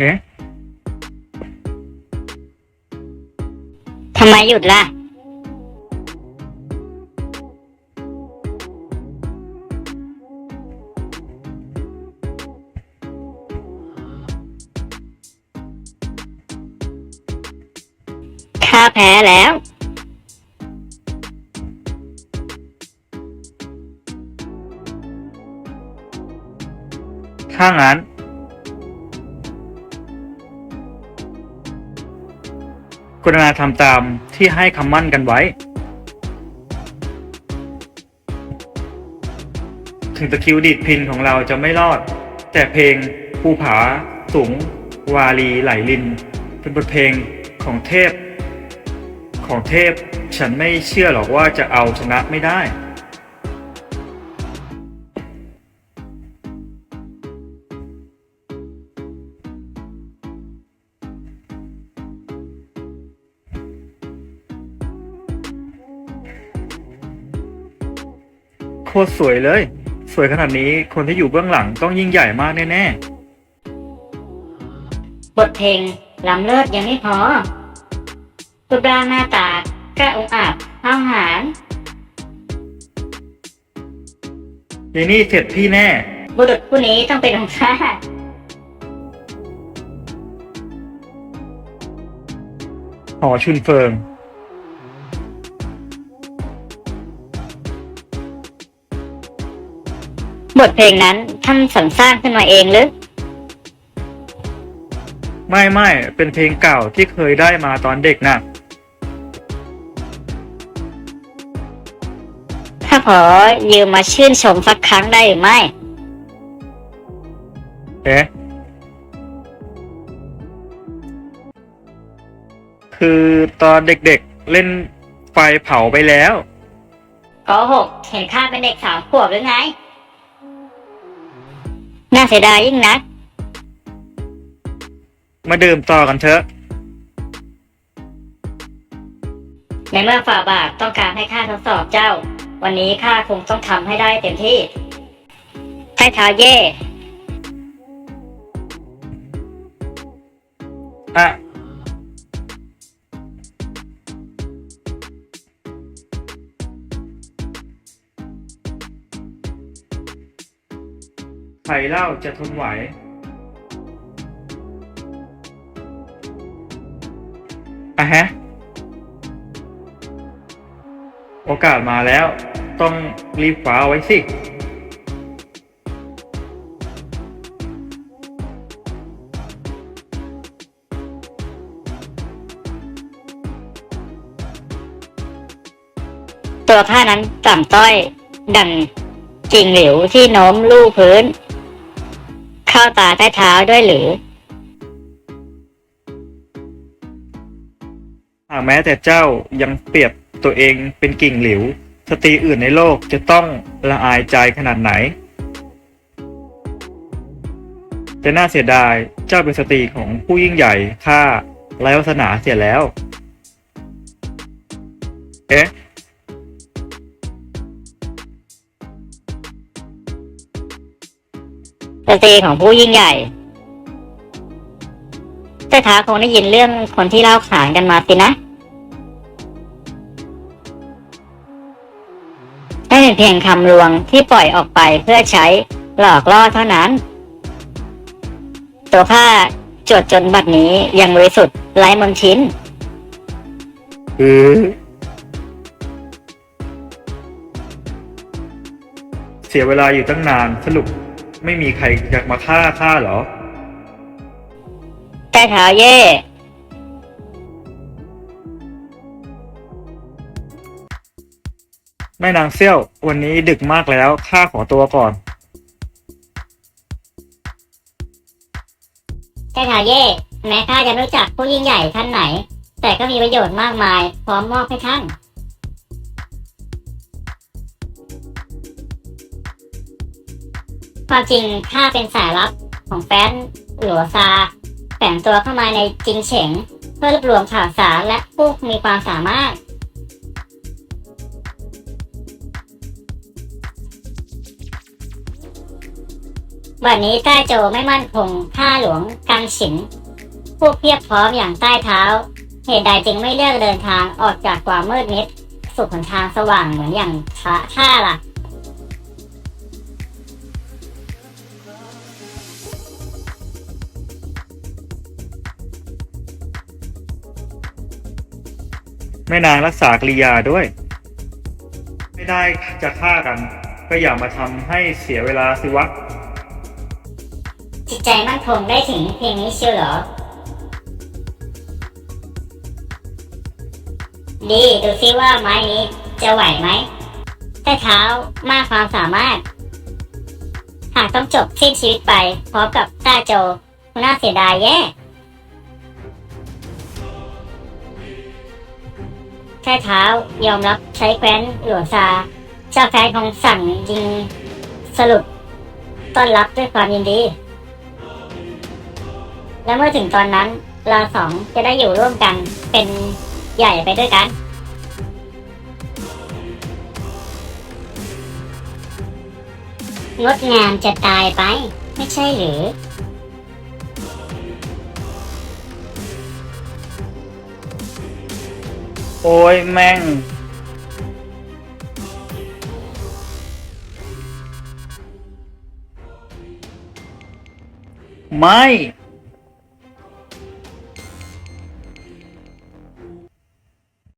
เอ๊ะทำไมหยุดล่ะ ข้าแพ้แล้ว ถ้างั้น กรุณาทำตามที่ให้คำมั่นกันไว้ ถึงตะคิวดีดพินของเราจะไม่รอด แต่เพลงภูผาสูง วาลีไหลลิน เป็นบทเพลงของเทพ ของเทพ ฉันไม่เชื่อหรอกว่าจะเอาชนะไม่ได้ โคตรสวยเลย สวยขนาดนี้คนที่อยู่เบื้องหลังต้องยิ่งใหญ่มากแน่บทเพลงล้ำเลิศยังไม่พอรูปร่างหน้าตาก็องอาจห้าวหาญๆยายนี่เสร็จพี่แน่ บุรุษผู้นี้ต้องเป็นของข้าหอชุนเฟิง บทเพลงนั้นท่านสรรสร้างขึ้นมาเองหรือ ไม่ไม่เป็นเพลงเก่าที่เคยได้มาตอนเด็กน่ะถ้าขอยืมมาชื่นชมสักครั้งได้หรือไม่ เอ๊ะคือตอนเด็กๆเล่นไฟเผาไปแล้วโกหกเห็นข้าเป็นเด็กสามขวบหรือไง น่าเสียดายยิ่งนัก มาดื่มต่อกันเถอะ ในเมื่อฝ่าบาทต้องการให้ข้าทดสอบเจ้า วันนี้ข้าคงต้องทำให้ได้เต็มที่ใต้เท้าเย่ อะ รเล่าจะทนไหว อะฮะ โอกาสมาแล้ว ต้องรีบคว้าไว้สิ ตัวข้านั้นต่ำต้อย ดังกิ่งเหลวที่โน้มลู่พื้น เข้าตาใต้เท้าด้วยหรือ หากแม้แต่เจ้ายังเปรียบตัวเองเป็นกิ่งหลิว สตรีอื่นในโลกจะต้องละอายใจขนาดไหนแต่น่าเสียดายเจ้าเป็นสตรีของผู้ยิ่งใหญ่ข้าไร้วาสนาเสียแล้ว เอ๊ะ สตรีของผู้ยิ่งใหญ่ใต้เท้าคงได้ยินเรื่องคนที่เล่าขานกันมาสินะได้เป็นเพียงคำลวงที่ปล่อยออกไปเพื่อใช้หลอกล่อเท่านั้น ตัวข้าจดจนบัดนี้ยังบริสุทธิ์ไร้มนทินคือเสียเวลาอยู่ตั้งนานสรุป ไม่มีใครอยากมาฆ่าข้าเหรอใต้เท้าเย่ แม่นางเซี่ยว วันนี้ดึกมากแล้วข้าขอตัวก่อนใต้เท้าเย่ แม้ข้าจะไม่รู้จักผู้ยิ่งใหญ่ท่านไหน แต่ก็มีประโยชน์มากมาย พร้อมมอบให้ท่าน ความจริงข้าเป็นสายลับของแฟนหลัวซาแฝงตัวเข้ามาในจิงเฉงเพื่อรวบรวมข่าวสารและผู้มีความสามารถอบัดนี้ใต้โจไม่มั่นคงข้าหลวงกังฉินพวกเพียบพร้อมอย่างใต้เท้า เหตุใดจึงไม่เลือกเดินทางออกจากความมืดมิด สู่หนทางสว่างเหมือนอย่างข้าข้าล่ะ แม่นางรักษากริยาด้วย ไม่ได้จะฆ่ากัน ก็อย่ามาทำให้เสียเวลาสิวะ จิตใจมั่นคงได้ถึงเพียงนี้เชียวเหรอ ดีดูซิว่าไม้นี้จะไหวไหมแต่เท้ามากความสามารถ หากต้องจบสิ้นชีวิตไปพร้อมกับต้าโจน่าเสียดายแย่ ค่เท้ายอมรับใช้แคว้นหลวงซาเจ้าแคว้นของสั่งยิงสรุปต้อนรับด้วยความยินดี และเมื่อถึงตอนนั้นเราสองจะได้อยู่ร่วมกันเป็นใหญ่ไปด้วยกันงดงามจะตายไป ไม่ใช่หรือ อ้ยแม่ง ไม่